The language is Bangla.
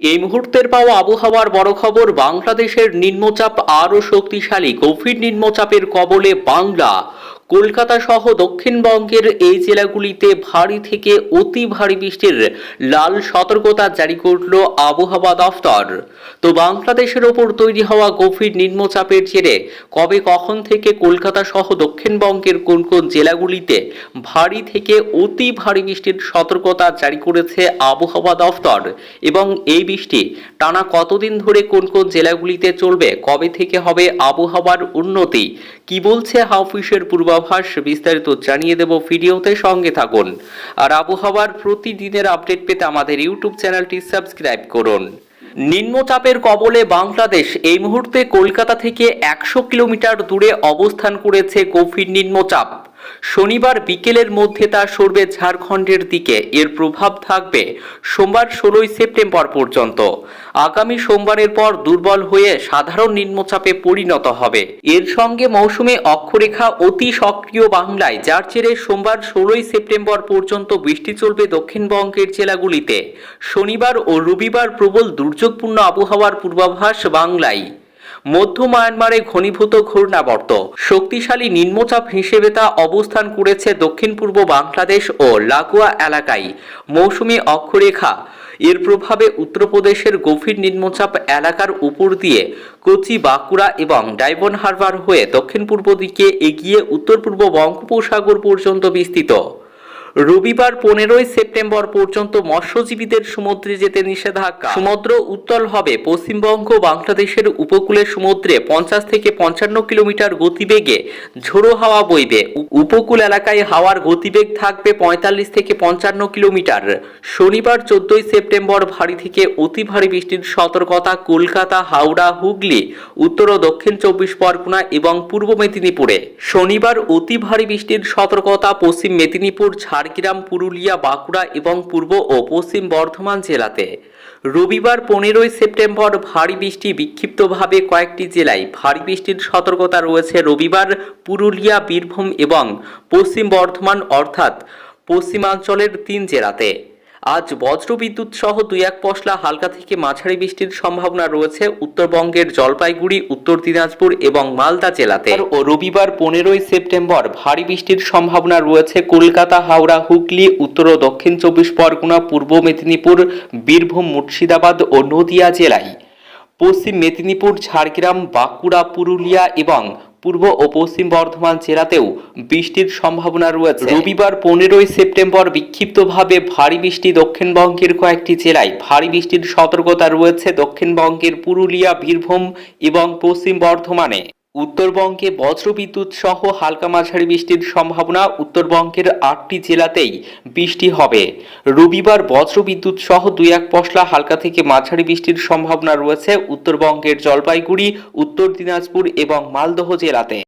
এই মুহূর্তের পাওয়া আবহাওয়ার বড় খবর বাংলাদেশের নিম্নচাপ আরও শক্তিশালী। গভীর নিম্নচাপের কবলে বাংলা। কলকাতা সহ দক্ষিণবঙ্গের এই জেলাগুলিতে ভারী থেকে অতি ভারী বৃষ্টির লাল সতর্কতা জারি করল আবহাওয়া দফতর। তো বাংলাদেশের ওপর তৈরি হওয়া গভীর নিম্নচাপের জেরে কবে কখন থেকে কলকাতা সহ দক্ষিণবঙ্গের কোন কোন জেলাগুলিতে ভারী থেকে অতি ভারী বৃষ্টির সতর্কতা জারি করেছে আবহাওয়া দফতর এবং এই বৃষ্টি টানা কতদিন ধরে কোন কোন জেলাগুলিতে চলবে, কবে থেকে হবে আবহাওয়ার উন্নতি, কি বলছে হাউফিসের পূর্বাভাস বিস্তারিত জানিয়ে দেব ভিডিওতে সঙ্গে থাকুন। আর আবহাওয়ার প্রতিদিনের আপডেট পেতে আমাদের ইউটিউব চ্যানেলটি সাবস্ক্রাইব করুন। নিম্নচাপের কবলে বাংলাদেশ এই মুহূর্তে কলকাতা থেকে একশো কিলোমিটার দূরে অবস্থান করেছে গভীর নিম্নচাপ। শনিবার বিকেলের মধ্যে তা সরবে ঝাড়খণ্ডের দিকে। এর প্রভাব থাকবে সোমবার ষোলোই সেপ্টেম্বর পর্যন্ত। আগামী সোমবারের পর দুর্বল হয়ে সাধারণ নিম্নচাপে পরিণত হবে। এর সঙ্গে মৌসুমে অক্ষরেখা অতি সক্রিয় বাংলায়, যার জেরে সোমবার ষোলোই সেপ্টেম্বর পর্যন্ত বৃষ্টি চলবে দক্ষিণবঙ্গের জেলাগুলিতে। শনিবার ও রবিবার প্রবল দুর্যোগপূর্ণ আবহাওয়ার পূর্বাভাস বাংলায়। মধ্য মায়ানমারে ঘনীভূত ঘূর্ণাবর্ত। শক্তিশালী নিম্নচাপ হিসেবে তা অবস্থান করেছে দক্ষিণ পূর্ব বাংলাদেশ ও লাগোয়া এলাকায়। মৌসুমী অক্ষরেখা, এর প্রভাবে উত্তরপ্রদেশের গভীর নিম্নচাপ এলাকার উপর দিয়ে কোচি, বাঁকুড়া এবং ডাইবন হারবার হয়ে দক্ষিণ পূর্ব দিকে এগিয়ে উত্তর পূর্ব বঙ্গোপসাগর পর্যন্ত বিস্তৃত। রবিবার পনেরোই সেপ্টেম্বর পর্যন্ত মৎস্যজীবীদের সমুদ্রে যেতে নিষেধাজ্ঞা। সমুদ্র উত্তল হবে, পশ্চিমবঙ্গ বাংলাদেশের উপকূলের সমুদ্রে পঞ্চাশ থেকে পঞ্চান্ন কিলোমিটার গতিবেগে ঝোড়ো হাওয়া বইবে। উপকূল এলাকায় হাওয়ার গতিবেগ থাকবে পঁয়তাল্লিশ থেকে পঞ্চান্ন কিলোমিটার। শনিবার চোদ্দই সেপ্টেম্বর ভারী থেকে অতি ভারী বৃষ্টির সতর্কতা কলকাতা, হাওড়া, হুগলি, উত্তর ও দক্ষিণ চব্বিশ পরগনা এবং পূর্ব মেদিনীপুরে। শনিবার অতি ভারী বৃষ্টির সতর্কতা পশ্চিম মেদিনীপুর ঝাড়গ্রাম পুরুলিয়া, বাঁকুড়া এবং পূর্ব ও পশ্চিম বর্ধমান জেলাতে। রবিবার পনেরোই সেপ্টেম্বর ভারী বৃষ্টি বিক্ষিপ্তভাবে কয়েকটি জেলায় ভারী বৃষ্টির সতর্কতা রয়েছে রবিবার পুরুলিয়া, বীরভূম এবং পশ্চিম বর্ধমান অর্থাৎ পশ্চিমাঞ্চলের তিন জেলাতে। আজ বজ্রবিদ্যুৎ সহ দুই এক পশলা হালকা থেকে মাঝারি বৃষ্টির সম্ভাবনা রয়েছে উত্তরবঙ্গের জলপাইগুড়ি, উত্তর দিনাজপুর এবং মালদা জেলাতে। ও রবিবার পনেরোই সেপ্টেম্বর ভারী বৃষ্টির সম্ভাবনা রয়েছে কলকাতা, হাওড়া, হুগলি, উত্তর ও দক্ষিণ চব্বিশ পরগনা, পূর্ব মেদিনীপুর, বীরভূম, মুর্শিদাবাদ ও নদিয়া জেলায়। পশ্চিম মেদিনীপুর, ঝাড়গ্রাম, বাঁকুড়া, পুরুলিয়া এবং পূর্ব ও পশ্চিম বর্ধমান জেলাতেও বৃষ্টির সম্ভাবনা রয়েছে। রবিবার পনেরোই সেপ্টেম্বর বিক্ষিপ্তভাবে ভারী বৃষ্টি দক্ষিণবঙ্গের কয়েকটি জেলায়। ভারী বৃষ্টির সতর্কতা রয়েছে দক্ষিণবঙ্গের পুরুলিয়া, বীরভূম এবং পশ্চিম বর্ধমানে। উত্তরবঙ্গে বজ্রবিদ্যুৎ সহ হালকা মাঝারি বৃষ্টির সম্ভাবনা উত্তরবঙ্গের আটটি জেলাতেই বৃষ্টি হবে। রবিবার বজ্রবিদ্যুৎ সহ দুই এক পশলা হালকা থেকে মাঝারি বৃষ্টির সম্ভাবনা রয়েছে উত্তরবঙ্গের জলপাইগুড়ি, উত্তর দিনাজপুর এবং মালদহ জেলাতে।